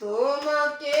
তোমাকে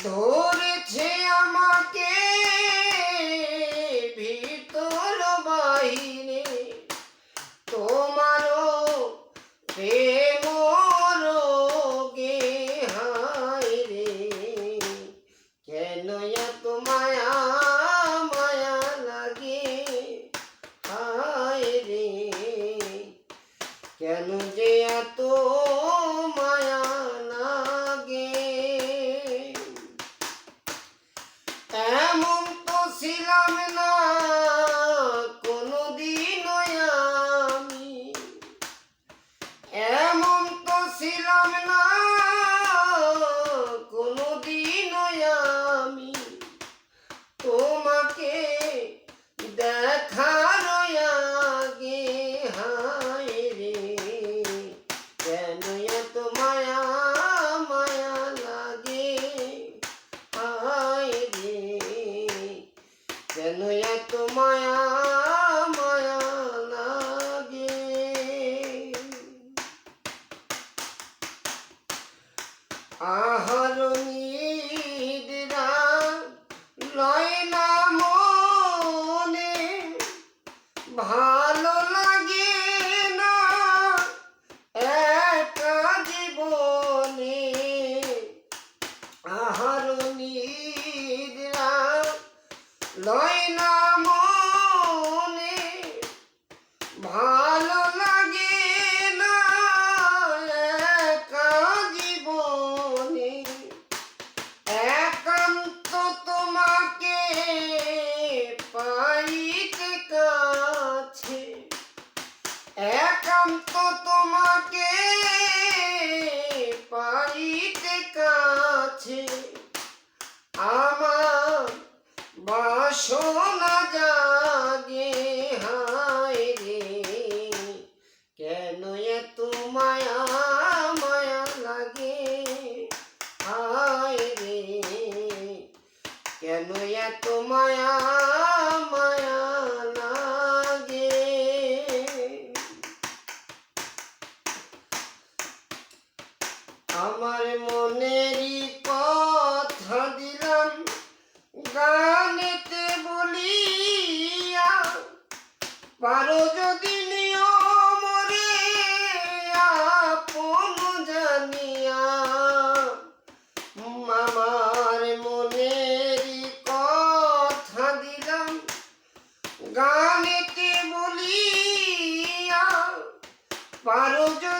ধরেছে আমাকে ভিতর বাইরে তোমারও প্রেম রোগে হায় রে। কেন এত মায়া মায়া লাগে হায় রে। কেন যে এত মায়া লাগে এমন তো ছিলাম না কোনদিন আমি এমন তো ছিলাম না কোনদিন আমি তোমাকে দেখার আগে হায় রে কেন এত মায়া মায়া লাগে হায় রে কেন এত মায়া মায়া লাগে আহার নিদ্রা লয় না মনে ভালো লাগে না একা জীবনে আহার নিদ্রা লয় না মনে ভালো লাগে না একা জীবনে একান্ত তোমাকে পাইতে কাছে একান্ত তোমাকে পাইতে কাছে। আমার বাসনা জাগে, হায় রে, কেন এত মায়া মায়া লাগে? হায় রে, কেন এত মায়া আমার মনেরই কথা দিলাম গানেতে বলিয়া পারো যদি দিলাম গানেতে বলিয়া পারো যদি